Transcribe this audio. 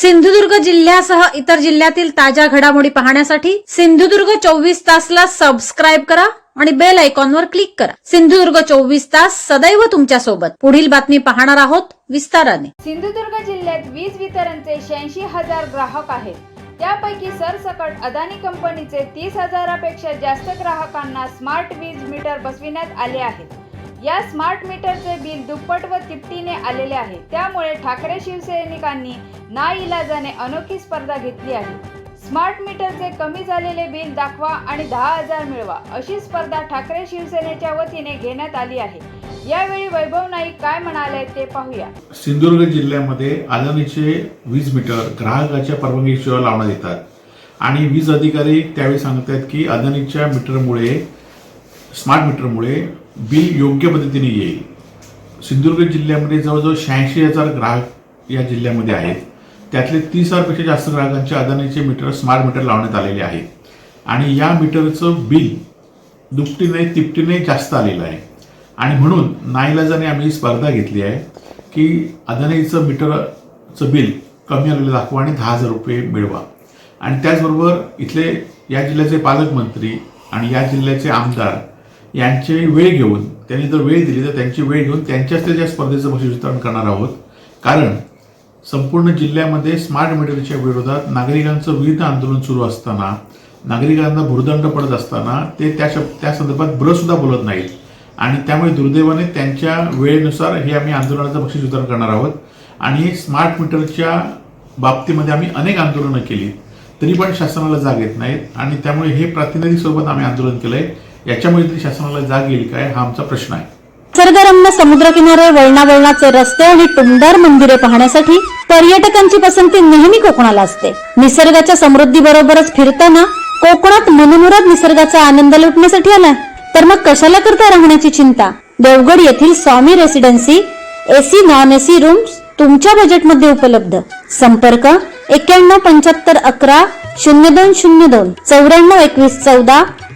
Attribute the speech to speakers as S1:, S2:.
S1: सिंधुदुर्ग जिल्ह्यासह इतर जिल्ह्यातील ताज्या घडामोडी पाहण्यासाठी सिंधुदुर्ग चोवीस तासला सबस्क्राईब करा आणि बेल आयकॉनवर क्लिक करा. सिंधुदुर्ग चोवीस तास सदैव तुमच्यासोबत. पुढील बातमी पाहणार आहोत विस्ताराने.
S2: सिंधुदुर्ग जिल्ह्यात वीज वितरणचे शहाऐंशी हजार ग्राहक आहेत. त्यापैकी सरसकट अदानी कंपनीचे तीस हजारापेक्षा जास्त ग्राहकांना स्मार्ट वीज मीटर बसविण्यात आले आहेत. या स्मार्ट मीटरचे बिल दुप्पट व तिपटीने आलेले आहे. त्यामुळे ठाकरे शिवसैनिकांनी नाईलाजाने अनोखी स्पर्धा घेतली आहे. स्मार्ट मीटरचे कमी झालेले बिल दाखवा आणि दहा हजार मिळवा अशी स्पर्धा ठाकरे शिवसेनेच्या वतीने घेण्यात आली आहे. यावेळी वैभव नाईक काय म्हणाले ते पाहूया.
S3: सिंधुदुर्ग जिल्ह्यामध्ये अदानीचे वीज मीटर ग्राहकाच्या परवानगीशिवाय लावण्यात येतात. आणि वीज अधिकारी त्यावेळी सांगतात की अदानीच्या मीटरमुळे स्मार्ट मीटरमुळे बिल योग्य पद्धतीने येईल. सिंधुदुर्ग जिल्ह्यामध्ये जवळजवळ शहाऐंशी हजार ग्राहक या जिल्ह्यामध्ये आहेत. त्यातले तीस हजारपेक्षा जास्त ग्राहकांचे अदानीचे मीटर स्मार्ट मीटर लावण्यात आलेले आहेत. आणि या मीटरचं बिल दुपटीने तिपटीने जास्त आलेलं आहे. आणि म्हणून नाईलाजाने आम्ही स्पर्धा घेतली आहे की अदानीचं मीटरचं बिल कमी आलेलं दाखवा आणि दहा हजार रुपये मिळवा. आणि त्याचबरोबर इथले या जिल्ह्याचे पालकमंत्री आणि या जिल्ह्याचे आमदार यांची वेळ घेऊन त्यांनी जर वेळ दिली तर त्यांची वेळ घेऊन त्यांच्याच त्या स्पर्धेचं बक्षीस वितरण करणार आहोत. कारण संपूर्ण जिल्ह्यामध्ये स्मार्ट मीटरच्या विरोधात नागरिकांचं विविध आंदोलन सुरू असताना नागरिकांना भुर्दंड पडत असताना ते त्या शब त्या संदर्भात ब्रसुद्धा बोलत नाहीत. आणि त्यामुळे दुर्दैवाने त्यांच्या वेळेनुसार हे आम्ही आंदोलनाचं बक्षीस वितरण करणार आहोत. आणि स्मार्ट मीटरच्या बाबतीमध्ये आम्ही अनेक आंदोलनं केली तरी पण शासनाला जाग येत नाहीत. आणि त्यामुळे हे प्रातिनिधिक स्वरूपात आम्ही आंदोलन केलं आहे याच्यामुळे तरी शासनाला जाग येईल काय? हा आमचा प्रश्न आहे.
S1: निसर्गरम्य समुद्रकिनारे वळणावळणाचे रस्ते आणि टुमदार मंदिरे पाहण्यासाठी पर्यटकांची पसंती नेहमी कोकणाला असते. निसर्गाच्या समृद्धी बरोबरच फिरताना कोकणात मनमुराद निसर्गाचा आनंद लुटण्यासाठी आलाय. तर मग कशाला करता राहण्याची चिंता? देवगड येथील Swami residency AC non AC rooms तुमच्या बजेटमध्ये उपलब्ध. संपर्क एक्क्याण्णव पंच्याहत्तर अकरा शून्य दोन शून्य दोन चौऱ्याण्णव एकवीस चौदा